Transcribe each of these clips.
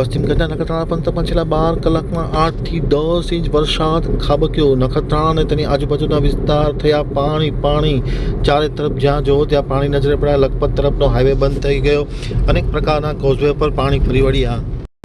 પશ્ચિમ કચ્છના નખત્રાણા પંથકમાં છેલ્લા બાર કલાકમાં આઠથી દસ ઇંચ વરસાદ, ખાબક્યો નખત્રાણા અને તેની આજુબાજુના વિસ્તાર થયા પાણી પાણી ચારે તરફ જ્યાં જુઓ ત્યાં પાણી નજરે પડ્યા. લખપત તરફનો હાઈવે બંધ થઈ ગયો. અનેક પ્રકારના કોઝવે પર પાણી ફરી વળ્યા.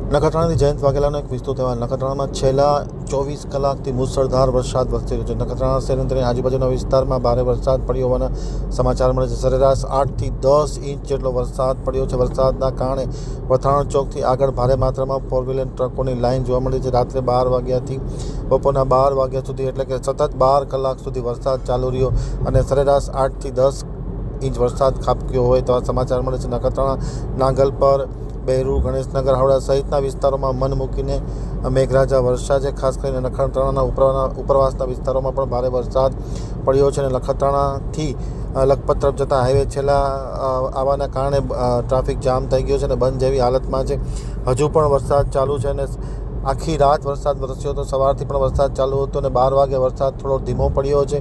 નખત્રાણાથી જયંત વાઘેલાનો એક વિસ્તૃત અહેવાલ. નખત્રાણામાં છેલ્લા ચોવીસ કલાકથી મુસળધાર વરસાદ વરસી રહ્યો છે. નખત્રાણા શહેર આજુબાજુના વિસ્તારમાં ભારે વરસાદ પડ્યો હોવાના સમાચાર મળે છે. સરેરાશ આઠથી દસ ઇંચ જેટલો વરસાદ પડ્યો છે. વરસાદના કારણે વથાણ ચોકથી આગળ ભારે માત્રામાં ફોર વ્હીલર ટ્રકોની લાઇન જોવા મળી છે. રાત્રે બાર વાગ્યાથી બપોરના બાર વાગ્યા સુધી એટલે કે સતત બાર કલાક સુધી વરસાદ ચાલુ રહ્યો અને સરેરાશ આઠથી દસ ઇંચ વરસાદ ખાબક્યો હોય તો આ સમાચાર મળે છે. નખત્રાણા નાંગલ પર બહેરુ, ગણેશનગર, હાવડા સહિતના વિસ્તારોમાં મન મૂકીને મેઘરાજા વરસ્યા છે ખાસ કરીને નખત્રાણાના ઉપરના ઉપરવાસના વિસ્તારોમાં પણ ભારે વરસાદ પડ્યો છે અને નખત્રાણાથી લખપત તરફ જતા હાઈવે છેલ્લા આવવાના કારણે ટ્રાફિક જામ થઈ ગયો છે અને બંધ જેવી હાલતમાં છે. હજુ પણ વરસાદ ચાલુ છે અને આખી રાત વરસાદ વરસ્યો હતો. સવારથી પણ વરસાદ ચાલુ હતો અને બાર વાગે વરસાદ થોડો ધીમો પડ્યો છે.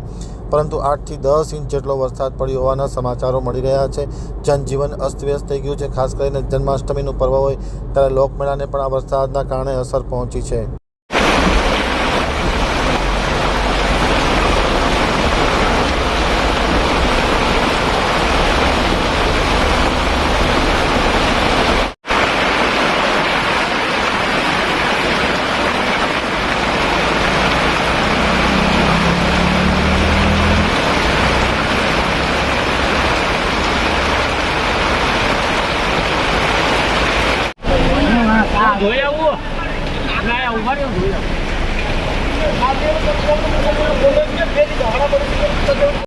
પરંતુ આઠથી દસ ઇંચ જેટલો વરસાદ પડ્યો હોવાના સમાચારો મળી રહ્યા છે. જનજીવન અસ્તવ્યસ્ત થઈ ગયું છે. ખાસ કરીને જન્માષ્ટમીનું પર્વ હોય ત્યારે લોકમેળાને પણ આ વરસાદના કારણે અસર પહોંચી છે. ના ઉભા રહ્યો ભૂલ્યો